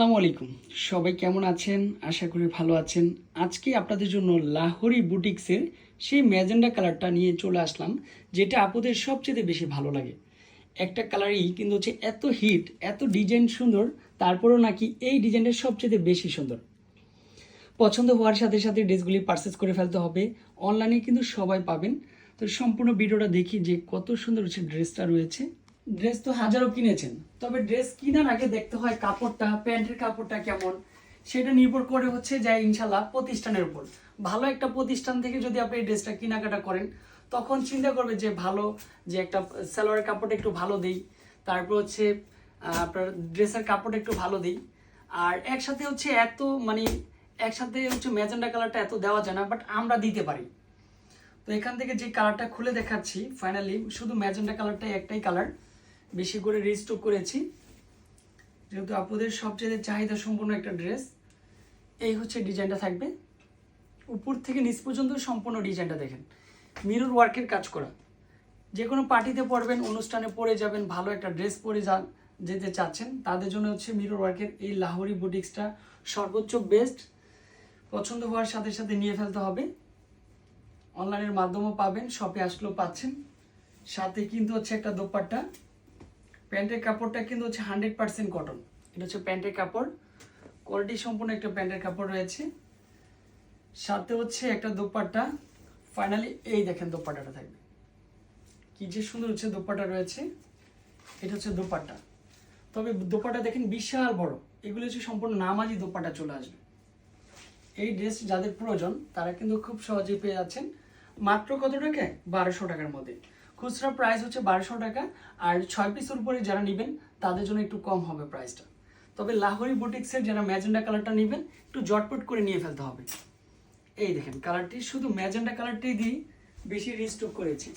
আসসালামু আলাইকুম। সবাই কেমন আছেন? আশা করি ভালো আছেন। আজকে আপনাদের জন্য লাহোরি বুটিক্সের সেই ম্যাজেন্ডা কালারটা নিয়ে চলে আসলাম, যেটা আপনাদের সবচেয়ে বেশি ভালো লাগে। একটা কালারই কিন্তু হচ্ছে এত হিট, এত ডিজাইন সুন্দর, তারপরেও নাকি এই ডিজাইনটা সবচেয়ে বেশি সুন্দর। পছন্দ হওয়ার সাথে সাথে ড্রেসগুলি পারচেস করে ফেলতে হবে। অনলাইনে কিন্তু সবাই পাবেন। তো সম্পূর্ণ ভিডিওটা দেখি যে কত সুন্দর হচ্ছে ড্রেসটা রয়েছে। ড্রেস তো হাজারও কিনেছেন। তবে ড্রেস কেনার আগে দেখতে হয় কাপড়টা, প্যান্টের কাপড়টা কেমন, সেটা নির্ভর করে হচ্ছে যায় ইনশাল্লাহ প্রতিষ্ঠানের উপর। ভালো একটা প্রতিষ্ঠান থেকে যদি আপনি ড্রেসটা কেনাকাটা করেন, তখন চিন্তা করবে যে ভালো যে একটা সালোয়ারের কাপড়টা একটু ভালো দেই, তারপর হচ্ছে আপনার ড্রেসের কাপড়টা একটু ভালো দিই। আর একসাথে হচ্ছে এত মানে একসাথে হচ্ছে ম্যাজেন্ডা কালারটা এত দেওয়া যায় না বাট আমরা দিতে পারি। তো এখান থেকে যে কালারটা খুলে দেখাচ্ছি ফাইনালি শুধু ম্যাজেন্ডা কালারটাই একটাই কালার। বেশি করে রিস্টক করেছি। যেহেতু আপনাদের সবচেয়ে চাহিদা সম্পূর্ণ একটা ড্রেস, এই হচ্ছে ডিজাইনটা থাকবে। উপর থেকে নিচ পর্যন্ত সম্পূর্ণ ডিজাইনটা দেখেন। মিরর ওয়ার্কের কাজ করা। যে কোনো পার্টিতে পড়বেন অনুষ্ঠানে পরে যাবেন, ভালো একটা ড্রেস পরে যান যেতে চাচ্ছেন, তাদের জন্য হচ্ছে মিরর ওয়ার্কের এই লাহোরি বুটিক্সটা সর্বোচ্চ বেস্ট পছন্দ হওয়ার সাথে সাথে নিয়ে ফেলতে হবে। অনলাইনের মাধ্যমেও পাবেন শপে আসলেও পাচ্ছেন। সাথে কিন্তু হচ্ছে একটা দোপাট্টা। প্যান্টের কাপড়টা কিন্তু হচ্ছে হান্ড্রেড পার্সেন্ট কটন। এটা হচ্ছে প্যান্টের কাপড়। কোয়ালিটি সম্পূর্ণ একটা প্যান্টের কাপড় রয়েছে। সাথে হচ্ছে একটা দোপাট্টা। ফাইনালি এই দেখেন দোপাট্টাটা থাকবে। কি যে সুন্দর হচ্ছে দোপাট্টা রয়েছে। এটা হচ্ছে দোপাট্টা। তবে দোপাট্টা দেখেন বিশাল বড়। এগুলো হচ্ছে সম্পূর্ণ নামাজি দোপাট্টা চলে আসবে। এই ড্রেস যাদের প্রয়োজন, তারা কিন্তু খুব সহজেই পেয়ে যাচ্ছেন। মাত্র কত টাকায়? বারোশো টাকার মধ্যে। খুচরা প্রাইস হচ্ছে বারোশো টাকা আর ছয় পিসের উপরে যারা নেবেন, তাদের জন্য একটু কম হবে প্রাইসটা তবে লাহোরি বুটিক্সের যারা ম্যাজেন্ডা কালারটা নেবেন, একটু জটপট করে নিয়ে ফেলতে হবে। এই দেখেন কালারটি শুধু ম্যাজেন্ডা কালারটি দিয়ে বেশি রিস্টক করেছি।